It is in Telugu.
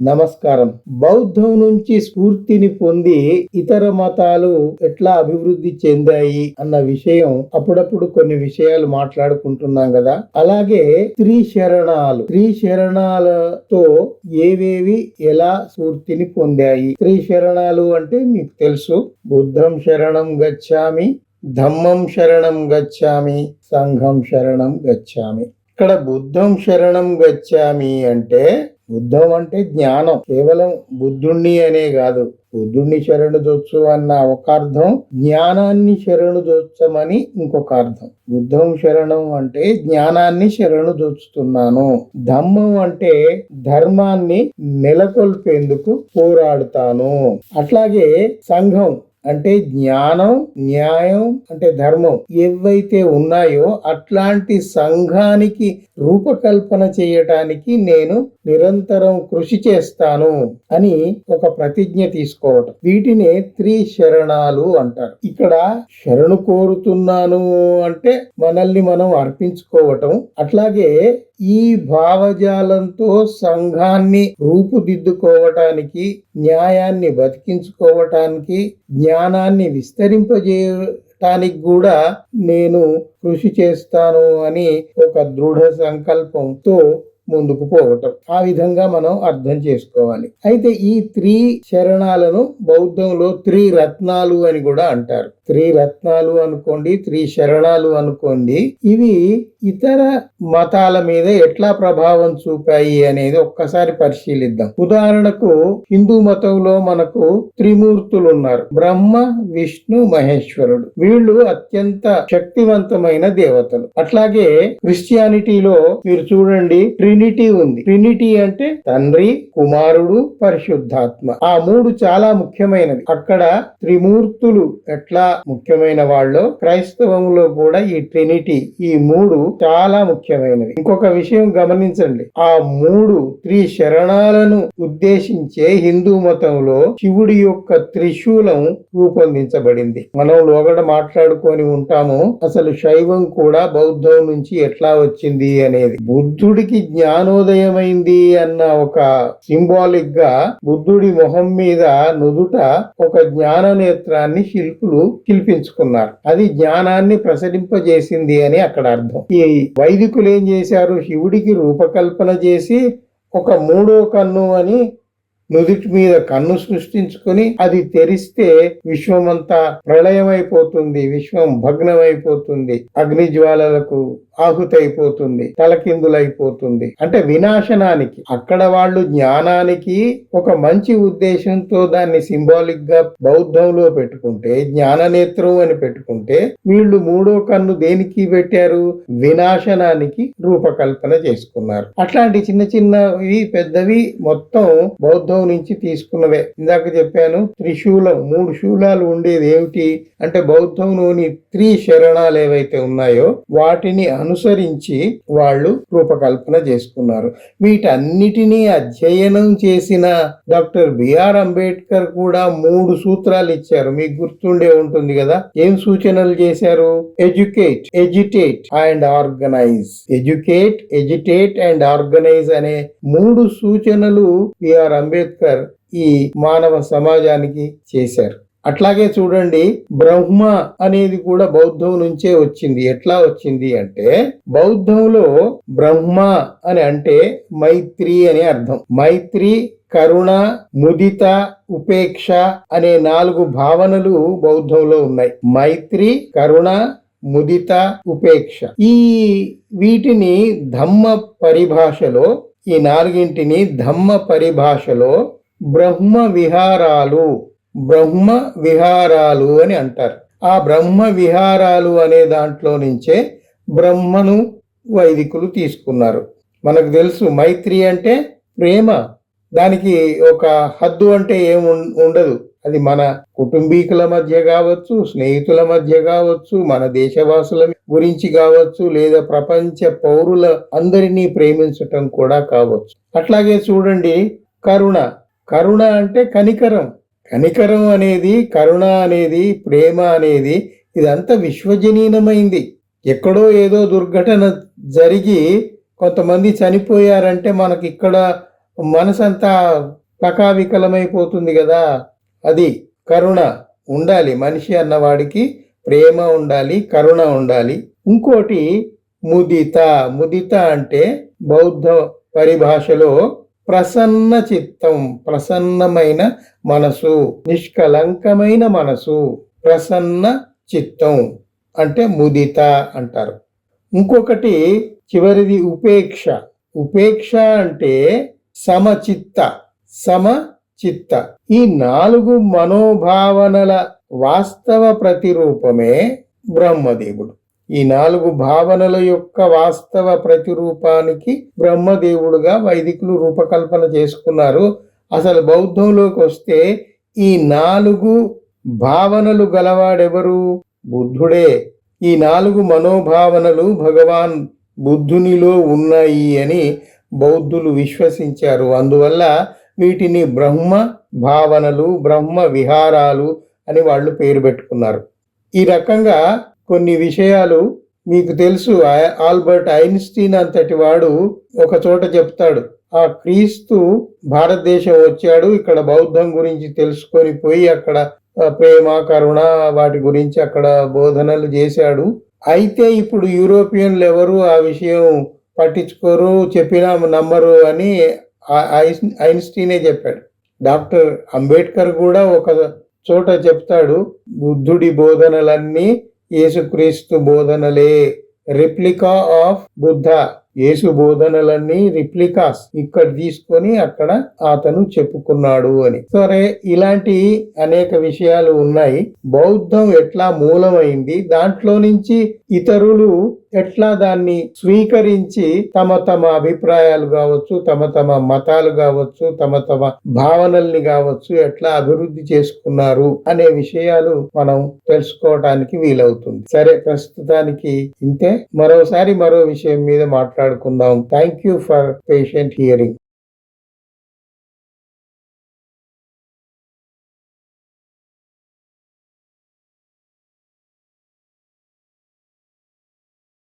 నమస్కారం. బౌద్ధం నుంచి స్ఫూర్తిని పొంది ఇతర మతాలు ఎట్లా అభివృద్ధి చెందాయి అన్న విషయం అప్పుడప్పుడు కొన్ని విషయాలు మాట్లాడుకుంటున్నాం కదా. అలాగే త్రీ శరణాలు త్రీ శరణాలతో ఏవేవి ఎలా స్ఫూర్తిని పొందాయి? త్రీ శరణాలు అంటే మీకు తెలుసు. బుద్ధం శరణం గచ్చామి ధమ్మం శరణం గచ్చామి సంఘం శరణం గచ్చామి. ఇక్కడ బుద్ధం శరణం గచ్చామి అంటే బుద్ధం అంటే జ్ఞానం. కేవలం బుద్ధుణ్ణి అనే కాదు. బుద్ధుణ్ణి శరణు దొచ్చు అన్న ఒక అర్థం జ్ఞానాన్ని శరణు దొచ్చమని ఇంకొక అర్థం. బుద్ధం శరణం అంటే జ్ఞానాన్ని శరణు దొచ్చుతున్నాను ధమ్మం అంటే ధర్మాన్ని నెలకొల్పేందుకు పోరాడుతాను. అట్లాగే సంఘం అంటే జ్ఞానం న్యాయం అంటే ధర్మం ఏవైతే ఉన్నాయో అట్లాంటి సంఘానికి రూపకల్పన చేయటానికి నేను నిరంతరం కృషి చేస్తాను అని ఒక ప్రతిజ్ఞ తీసుకోవటం. వీటినే త్రీ శరణాలు అంటారు. ఇక్కడ శరణు కోరుతున్నాను అంటే మనల్ని మనం అర్పించుకోవటం. అట్లాగే ఈ భావజాలంతో సంఘాన్ని రూపుదిద్దుకోవటానికి న్యాయాన్ని బతికించుకోవటానికి జ్ఞానాన్ని విస్తరింపజేయటానికి కూడా నేను కృషి చేస్తాను అని ఒక దృఢ సంకల్పంతో ముందుకు పోవటం. ఆ విధంగా మనం అర్థం చేసుకోవాలి. అయితే ఈ త్రీ శరణాలను బౌద్ధంలో త్రీ రత్నాలు అని కూడా అంటారు. త్రీ రత్నాలు అనుకోండి త్రి శరణాలు అనుకోండి ఇవి ఇతర మతాల మీద ఎట్లా ప్రభావం చూపాయి అనేది ఒక్కసారి పరిశీలిద్దాం. ఉదాహరణకు హిందూ మతంలో మనకు త్రిమూర్తులు ఉన్నారు బ్రహ్మ విష్ణు మహేశ్వరుడు. వీళ్ళు అత్యంత శక్తివంతమైన దేవతలు. అట్లాగే క్రిస్టియానిటీలో మీరు చూడండి ట్రినిటీ ఉంది. ట్రినిటీ అంటే తండ్రి కుమారుడు పరిశుద్ధాత్మ. ఆ మూడు చాలా ముఖ్యమైనవి. అక్కడ త్రిమూర్తులు ఎట్లా ముఖ్యమైన వాళ్ళు. క్రైస్తవంలో కూడా ఈ ట్రినిటీ ఈ మూడు చాలా ముఖ్యమైనవి. ఇంకొక విషయం గమనించండి. ఆ మూడు త్రి శరణాలను ఉద్దేశించే హిందూ మతంలో శివుడి యొక్క త్రిశూలం రూపొందించబడింది. మనం లోగడ మాట్లాడుకొని ఉంటాము అసలు శైవం కూడా బౌద్ధం నుంచి ఎట్లా వచ్చింది అనేది. బుద్ధుడికి జ్ఞానోదయమైంది అన్న ఒక సింబాలిక్గా బుద్ధుడి మొహం మీద నుదుట ఒక జ్ఞాన నేత్రాన్ని శిల్పులు శిల్పించుకున్నారు. అది జ్ఞానాన్ని ప్రసరింపజేసింది అని అక్కడ అర్థం. ఈ వైదికులు ఏం చేశారు? శివుడికి రూపకల్పన చేసి ఒక మూడో కన్ను అని నుదుటి మీద కన్ను సృష్టించుకొని అది తెరిస్తే విశ్వమంతా ప్రళయమైపోతుంది విశ్వం భగ్నమైపోతుంది. అగ్నిజ్వాలలకు ఆహుతైపోతుంది తలకిందులైపోతుంది. అంటే వినాశనానికి అక్కడ వాళ్ళు జ్ఞానానికి ఒక మంచి ఉద్దేశంతో దాన్ని సింబాలిక్గా బౌద్ధంలో పెట్టుకుంటే జ్ఞాననేత్రం అని పెట్టుకుంటే వీళ్ళు మూడో కన్ను దేనికి పెట్టారు? వినాశనానికి రూపకల్పన చేసుకున్నారు. అట్లాంటి చిన్న చిన్నవి పెద్దవి మొత్తం బౌద్ధం నుంచి తీసుకున్నవే. ఇందాక చెప్పాను త్రిశూలం మూడు శూలాలు ఉండేది ఏమిటి? అంటే బౌద్ధంలోని త్రి శరణాలు ఏవైతే ఉన్నాయో వాటిని అనుసరించి వాళ్ళు రూపకల్పన చేసుకున్నారు. వీటన్నిటినీ అధ్యయనం చేసిన డాక్టర్ బిఆర్ అంబేద్కర్ కూడా మూడు సూత్రాలు ఇచ్చారు. మీకు గుర్తుండే ఉంటుంది కదా? ఏం సూచనలు చేశారు? Educate agitate and organise. Educate agitate and organise అనే మూడు సూచనలు బిఆర్ అంబేద్కర్ ఈ మానవ సమాజానికి చేశారు. అట్లాగే చూడండి బ్రహ్మ అనేది కూడా బౌద్ధం నుంచే వచ్చింది. ఎట్లా వచ్చింది అంటే బౌద్ధంలో బ్రహ్మ అని అంటే మైత్రి అని అర్థం. మైత్రి కరుణ ముదిత ఉపేక్ష అనే నాలుగు భావనలు బౌద్ధంలో ఉన్నాయి. మైత్రి కరుణ ముదిత ఉపేక్ష. ఈ వీటిని ధమ్మ పరిభాషలో ఈ నాలుగింటిని ధమ్మ పరిభాషలో బ్రహ్మ విహారాలు బ్రహ్మ విహారాలు అని అంటారు. ఆ బ్రహ్మ విహారాలు అనే దాంట్లో నుంచే బ్రహ్మను వైదికులు తీసుకున్నారు. మనకు తెలుసు మైత్రి అంటే ప్రేమ. దానికి ఒక హద్దు అంటే ఏం ఉండదు. అది మన కుటుంబీకుల మధ్య కావచ్చు స్నేహితుల మధ్య కావచ్చు మన దేశవాసుల గురించి కావచ్చు లేదా ప్రపంచ పౌరుల అందరినీ ప్రేమించటం కూడా కావచ్చు. అట్లాగే చూడండి కరుణ. కరుణ అంటే కనికరం. కనికరం అనేది కరుణ అనేది ప్రేమ అనేది ఇదంతా విశ్వజనీనమైంది. ఎక్కడో ఏదో దుర్ఘటన జరిగి కొంతమంది చనిపోయారంటే మనకి ఇక్కడ మనసంతా పకావికలమైపోతుంది కదా. అది కరుణ ఉండాలి మనిషి అన్నవాడికి ప్రేమ ఉండాలి కరుణ ఉండాలి. ఇంకోటి ముదిత. ముదిత అంటే బౌద్ధ పరిభాషలో ప్రసన్న చిత్తం ప్రసన్నమైన మనసు నిష్కలంకమైన మనసు ప్రసన్న చిత్తం అంటే ముదిత అంటారు. ఇంకొకటి చివరిది ఉపేక్ష. ఉపేక్ష అంటే సమచిత్త సమచిత్త. ఈ నాలుగు మనోభావనల వాస్తవ ప్రతిరూపమే బ్రహ్మదేవుడు. ఈ నాలుగు భావనల యొక్క వాస్తవ ప్రతిరూపానికి బ్రహ్మదేవుడుగా వైదికులు రూపకల్పన చేసుకున్నారు. అసలు బౌద్ధంలోకి వస్తే ఈ నాలుగు భావనలు గలవాడెవరు? బుద్ధుడే. ఈ నాలుగు మనోభావనలు భగవాన్ బుద్ధునిలో ఉన్నాయి అని బౌద్ధులు విశ్వసించారు. అందువల్ల వీటిని బ్రహ్మ భావనలు బ్రహ్మ విహారాలు అని వాళ్ళు పేరు పెట్టుకున్నారు. ఈ రకంగా కొన్ని విషయాలు మీకు తెలుసు. ఆల్బర్ట్ ఐన్స్టీన్ అంతటి వాడు ఒక చోట చెప్తాడు. ఆ క్రీస్తు భారతదేశం వచ్చాడు. ఇక్కడ బౌద్ధం గురించి తెలుసుకొని పోయి అక్కడ ప్రేమ కరుణ వాటి గురించి అక్కడ బోధనలు చేశాడు. అయితే ఇప్పుడు యూరోపియన్లు ఎవరు ఆ విషయం పట్టించుకోరు చెప్పినా నమ్మరు అని ఐన్స్టీనే చెప్పాడు. డాక్టర్ అంబేద్కర్ కూడా ఒక చోట చెప్తాడు. బుద్ధుడి బోధనలన్నీ యేసుక్రీస్తు బోధనలే రిప్లికా ఆఫ్ బుద్ధ. యేసు బోధనలన్నీ రిప్లికాస్. ఇక్కడ తీసుకొని అక్కడ అతను చెప్పుకున్నాడు అని. సరే ఇలాంటి అనేక విషయాలు ఉన్నాయి. బౌద్ధం ఎట్లా మూలమైంది? దాంట్లో నుంచి ఇతరులు ఎట్లా దాన్ని స్వీకరించి తమ తమ అభిప్రాయాలు కావచ్చు తమ తమ మతాలు కావచ్చు తమ తమ భావనల్ని కావచ్చు ఎట్లా అభివృద్ధి చేసుకున్నారు అనే విషయాలు మనం తెలుసుకోవటానికి వీలవుతుంది. సరే ప్రస్తుతానికి ఇంతే. మరోసారి మరో విషయం మీద మాట్లాడుకుందాం. Thank you for patient hearing